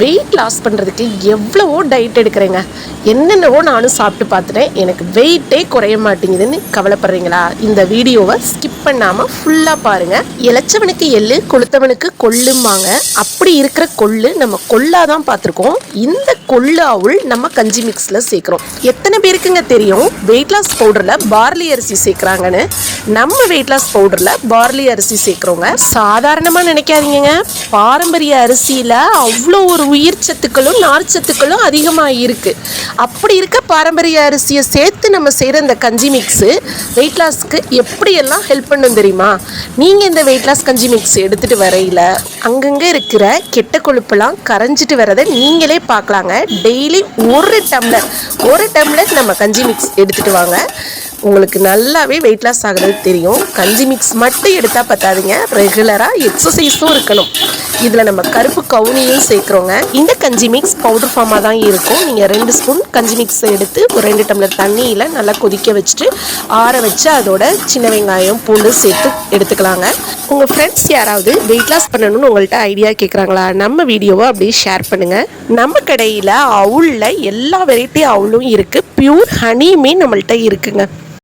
Weight loss பண்ணுறதுக்கு எவ்வளவோ diet எடுக்கிறேங்க. என்னென்னவோ நானும் சாப்பிட்டு பார்த்துட்டேன். எனக்கு வெயிட்டே குறைய மாட்டேங்குதுன்னு கவலைப்படுறீங்களா? இந்த வீடியோவை ஸ்கிப் பண்ணாமல் ஃபுல்லாக பாருங்கள் இளைச்சவனுக்கு எள்ளு கொளுத்தவனுக்கு கொள்ளும்பாங்க. அப்படி இருக்கிற கொள்ளு நம்ம கொள்ளாதான் தான் பார்த்துருக்கோம். இந்த கொள்ளு அவுள் நம்ம கஞ்சி மிக்ஸில் சேர்க்குறோம். எத்தனை பேருக்குங்க தெரியும்? வெயிட் லாஸ் பவுடரில் பார்லி அரிசி சேர்க்குறாங்கன்னு. நம்ம வெயிட் லாஸ் பவுடரில் பார்லி அரிசி சேர்க்குறோங்க. சாதாரணமாக நினைக்காதீங்க பாரம்பரிய அரிசியில் அவ்வளோ ஒரு உயிர் சத்துக்களும் நார் சத்துக்களும் அதிகமாக இருக்குது அப்படி இருக்க பாரம்பரிய அரிசியை சேர்த்து நம்ம செய்கிற இந்த கஞ்சி மிக்ஸு வெயிட் லாஸ்க்கு எப்படியெல்லாம் ஹெல்ப் பண்ணும் தெரியுமா? நீங்கள் இந்த வெயிட் லாஸ் கஞ்சி மிக்ஸ் எடுத்துகிட்டு வரையில அங்கங்கே இருக்கிற கெட்ட கொழுப்பெல்லாம் கரைஞ்சிட்டு வரதை நீங்களே பார்க்கலாங்க. டெய்லி ஒரு டம்ளர் ஒரு டம்ளர் நம்ம கஞ்சி மிக்ஸ் எடுத்துகிட்டு வாங்க. உங்களுக்கு நல்லாவே வெயிட் லாஸ் ஆகுறது தெரியும். கஞ்சி மிக்ஸ் மட்டும் எடுத்தால் பத்தாதுங்க. ரெகுலராக எக்ஸசைஸும் இருக்கணும். இதில் நம்ம கருப்பு கவுனியும் சேர்க்குறோங்க. இந்த கஞ்சி மிக்ஸ் பவுடர் ஃபார்மாக தான் இருக்கும். நீங்கள் ரெண்டு ஸ்பூன் கஞ்சி மிக்ஸ் எடுத்து ஒரு ரெண்டு டம்ளர் தண்ணியில் நல்லா கொதிக்க வச்சுட்டு ஆற வச்சு அதோட சின்ன வெங்காயம் பூண்டு சேர்த்து எடுத்துக்கலாங்க. உங்கள் ஃப்ரெண்ட்ஸ் யாராவது வெயிட் லாஸ் பண்ணணும்னு உங்கள்கிட்ட ஐடியா கேட்குறாங்களா நம்ம வீடியோவை அப்படியே ஷேர் பண்ணுங்கள் நம்ம கடையில் அவுளில் எல்லா வெரைட்டி அவுளும் இருக்குது பியூர் ஹனியுமே நம்மள்கிட்ட இருக்குங்க.